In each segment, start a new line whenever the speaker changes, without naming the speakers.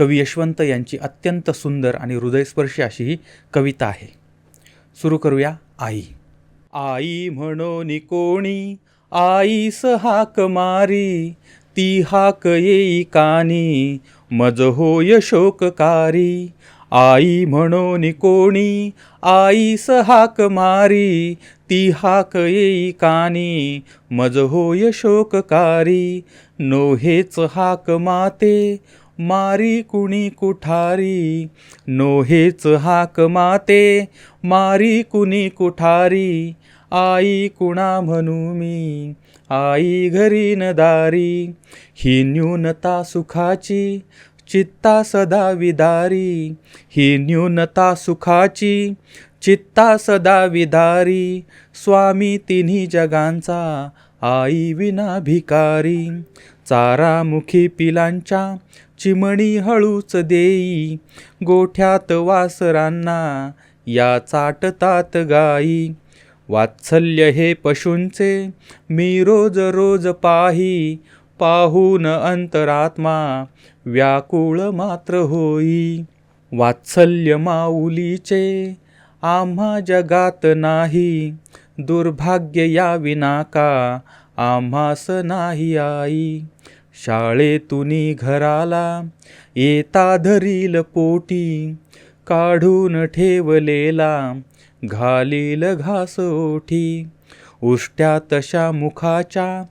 कवी यशवंत यांची अत्यंत सुंदर आणि हृदयस्पर्शी अशी ही कविता आहे. सुरू करूया आई. आई म्हणून कोणी आईस हाक मारी ती हाक येई कानी मज होय शोककारी. आई म्हणून कोणी आईस हाक मारी ती हाक येई कानी मज होय शोककारी. नोहेच हाक माते मारी कुणी कुठारी? नोहेच हाक माते. मारी कुणी कुठारी? आई कुणा म्हणू मी? आई घरी न दारी. ही न्यूनता सुखाची चित्ता सदा विदारी. ही न्यूनता सुखाची चित्ता सदा विदारी. स्वामी तिन्ही जगांचा आई विना भिकारी. चारामुखी पिलांच्या चिमणी हळूच देई गोठ्यात वासरांना या चाटतात गाई. वात्सल्य हे पशूंचे मी रोज रोज पाही पाहून अंतरात्मा व्याकुळ मात्र होई. वात्सल्य माऊलीचे आम्हा जगात नाही दुर्भाग्य या विनाका आम्हास नाही आई. शाळेतून घराला येता धरील पोटी काढून ठेवलेला घालील घास ओठी उष्ट्या तशा मुखाच्या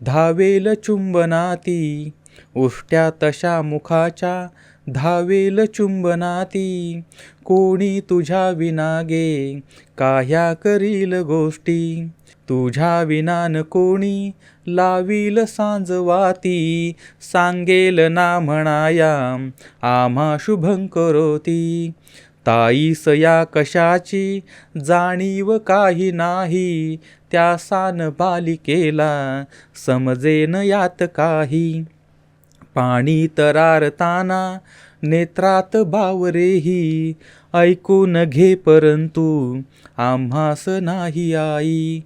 धावेल चुंबनाती उष्ट्या तशा मुखाच्या धावेल चुंबनाती कोणी तुझ्या विना गे काह्या करील गोष्टी. तुझ्या विनान कोणी लावील सांजवाती सांगेल ना म्हणाया आम्हा शुभं करोती. ताईस या कशाची जाणीव काही नाही त्या सान बालिकेला समजेन यात काही. पाणी तरारताना नेत्रात बावरेही ऐकून घे परंतु आम्हास नाही आई.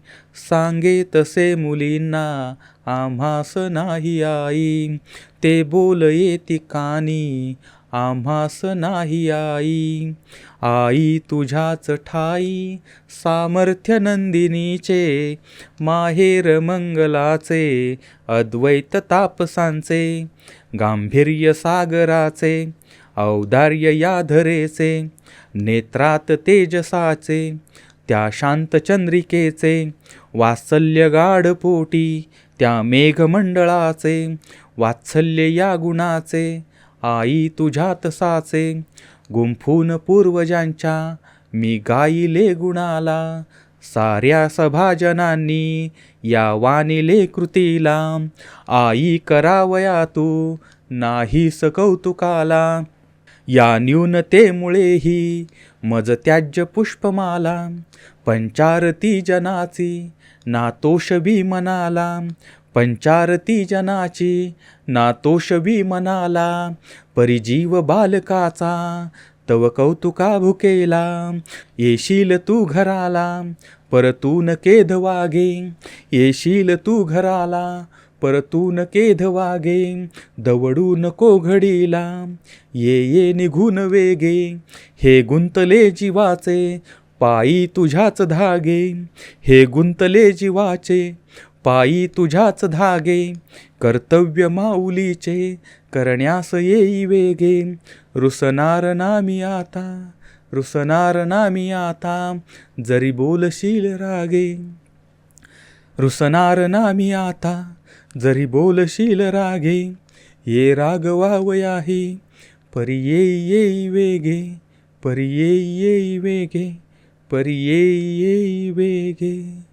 सांगे तसे मुलींना आम्हास नाही आई. ते बोल येती कानी आम्हास नाही आई. आई तुझ्याच ठाई सामर्थ्य नंदिनीचे माहेर मंगलाचे अद्वैत तापसांचे गांभीर्य सागराचे औदार्य याधरेचे नेत्रात तेजसाचे त्या शांत चंद्रिकेचे वात्सल्य गाढपोटी त्या मेघमंडळाचे वात्सल्य या गुणाचे आई तुझ्यात साचे गुंफून पूर्वजांच्या मी गाईले गुणाला साऱ्या सभाजनांनी या वानिले कृतीला. आई करावया तू नाही सकौतुकाला या न्यूनतेमुळेही मज त्याज्य पुष्पमाला पंचारती जनाची नातोषबी मनाला. पंचारती जनाची नातोषवी मनाला परिजीव बालकाचा तव कौतुका भुकेला येशील तू घराला परतून केध वागे येशील तू घराला परतून केध वागे दवडू नको घडीला ये ये निघून वेगे हे गुंतले जीवाचे पायी तुझ्याच धागे हे गुंतले जीवाचे पायी तुझ्याच धागे कर्तव्य माऊलीचे करण्यास येई वेगे. रुसनार नामी आता रुसनार नामी आता जरी बोलशील रागे. रुसनार नामी आता जरी बोलशील रागे ये रागवावयाही परी येई येई वेगे परी येई येई वेगे परी येई येई वेगे.